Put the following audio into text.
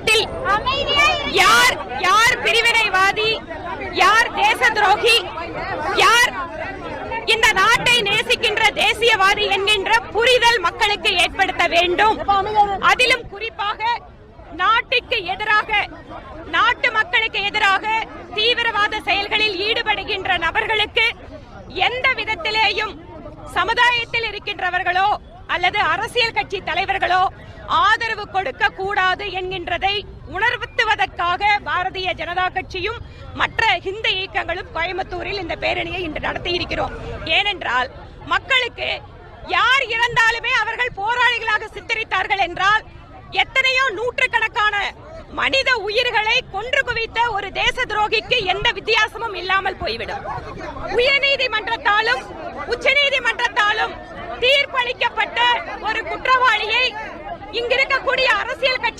நாட்டில் யார் யார் பிரிவினைவாதி யார் தேச துரோகி யார் இந்த நாட்டை நேசிக்கின்ற தேசியவாதி என்கின்ற புரிதல் மக்களுக்கு ஏற்படுத்த வேண்டும். அதிலும் குறிப்பாக நாட்டுக்கு எதிராக நாட்டு மக்களுக்கு எதிராக தீவிரவாத செயல்களில் ஈடுபடுகின்ற நபர்களுக்கு எந்த விதத்திலேயும் சமுதாயத்தில் இருக்கின்றவர்களோ அல்லது அரசியல் கட்சி தலைவர்களோ ஆதரவு கொடுக்க கூடாது என்கின்றதை உணர்த்துவதற்காக பாரதிய ஜனதா கட்சியும் மற்ற ஹிந்த இயக்கங்களும் கோயம்புத்தூரில் இந்த பேரணியை இன்று நடத்தி இருக்கிறோம் ஏனென்றால் மக்களுக்கு யார் இறந்தாலுமே அவர்கள் போராளிகளாக சித்தரித்தார்கள் என்றால் எத்தனையோ நூற்றுக்கணக்கான மனித உயிர்களை கொன்று குவித்த ஒரு தேச துரோகிக்கு எந்த வித்தியாசமும் இல்லாமல் போய்விடும். உயர்நீதிமன்றத்தாலும் உச்ச ஒரு குற்றவாளியை இங்கிருக்கக்கூடிய அரசியல் கட்சி